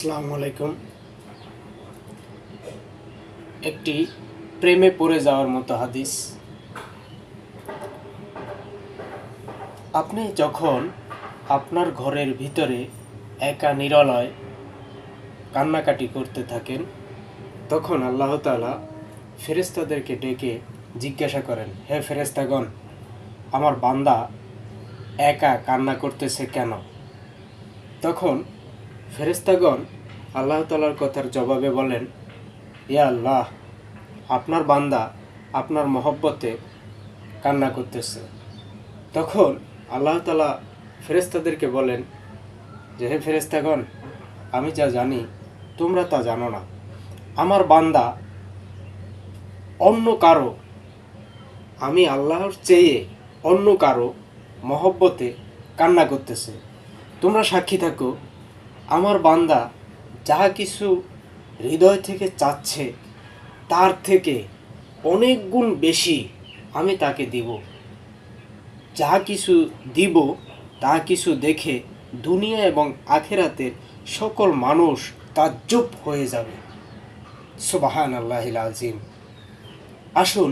আসসালামু আলাইকুম। একটি প্রেমে পড়ে যাওয়ার মতো হাদিস। আপনি যখন আপনার ঘরের ভিতরে একা নিরলয় কান্নাকাটি করতে থাকেন, তখন আল্লাহ তাআলা ফেরেস্তাদেরকে ডেকে জিজ্ঞাসা করেন, হে ফেরেস্তাগণ আমার বান্দা একা কান্না করতেছে কেন? তখন ফেরেস্তাগণ আল্লাহ তালার কথার জবাবে বলেন, ইয়া আল্লাহ, আপনার বান্দা আপনার মহব্বতে কান্না করতেছে। তখন আল্লাহ তালা ফেরেস্তাদেরকে বলেন, যে হে ফেরেস্তাগণ আমি যা জানি, তোমরা তা জানো না। আমার বান্দা অন্য কারও, আমি আল্লাহর চেয়ে অন্য কারও মহব্বতে কান্না করতেছে। তোমরা সাক্ষী থাকো আমার বান্দা যা কিছু হৃদয় থেকে চাচ্ছে, তার থেকে অনেক গুণ বেশি আমি তাকে দিব। যা কিছু দিব তা কিছু দেখে দুনিয়া এবং আখেরাতের সকল মানুষ তাজ্জব হয়ে যাবে। সুবাহান আল্লাহ আজিম আসুন,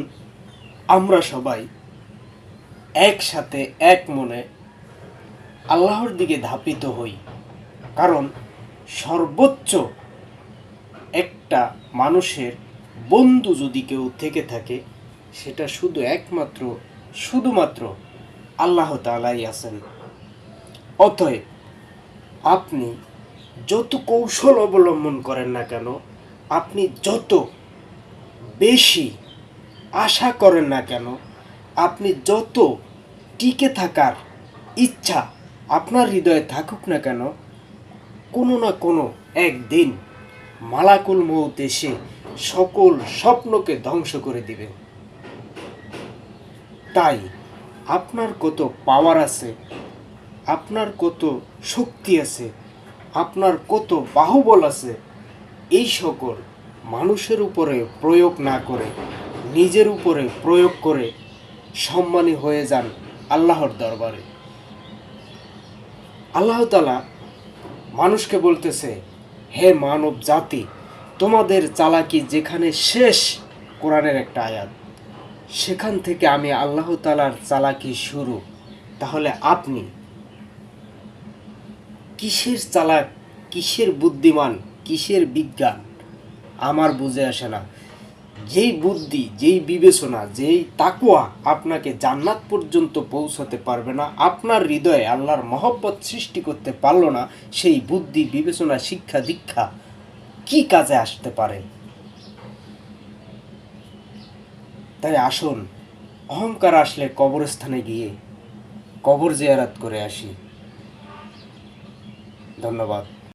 আমরা সবাই একসাথে এক মনে আল্লাহর দিকে ধাপিত হই। কারণ সর্বোচ্চ একটা মানুষের বন্ধু যদি কেউ থেকে থাকে, সেটা শুধু একমাত্র, শুধুমাত্র আল্লাহ তালাই আছেন। অতএব আপনি যত কৌশল অবলম্বন করেন না কেন, আপনি যত বেশি আশা করেন না কেন, আপনি যত টিকে থাকার ইচ্ছা আপনার হৃদয়ে থাকুক না কেন কোনো না কোনো একদিন মালাকুল মৌত এসে সকল স্বপ্নকে ধ্বংস করে দিবে। তাই আপনার কত পাওয়ার আছে, আপনার কত শক্তি আছে, আপনার কত বাহুবল আছে, এই সকল মানুষের উপরে প্রয়োগ না করে, নিজের উপরে প্রয়োগ করে সম্মানী হয়ে যান আল্লাহর দরবারে। আল্লাহ তালা মানুষকে বলতেছে, হে মানব জাতি, তোমাদের চালাকি যেখানে শেষ, কোরআনের একটা আয়াত। সেখান থেকে আমি আল্লাহ তালার চালাকি শুরু। তাহলে আপনি কিসের চালাক, কিসের বুদ্ধিমান, কিসের বিজ্ঞান? আমার বুঝে আসে না। যেই বুদ্ধি, যেই বিবেচনা, যেই তাকুয়া আপনাকে জান্নাত পর্যন্ত পৌঁছাতে পারবে না, আপনার হৃদয়ে আল্লাহর মহব্বত সৃষ্টি করতে পারল না, সেই বুদ্ধি, বিবেচনা, শিক্ষা, দীক্ষা কি কাজে আসতে পারে? তাই আসুন, অহংকার আসলে কবরস্থানে গিয়ে কবর জিয়ারাত করে আসি। ধন্যবাদ।